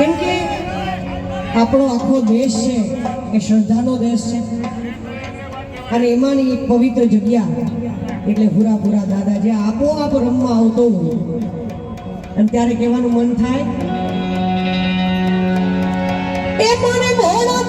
કેમ કે આપણો આખો દેશ છે, એ શ્રદ્ધાનો દેશ છે. અને એમાંની એક પવિત્ર જગ્યા, એટલે હુરાપુરા દાદા, જે આપોઆપ રમવા આવતો હોય. અને ત્યારે કહેવાનું મન થાય, એ મને ભોળા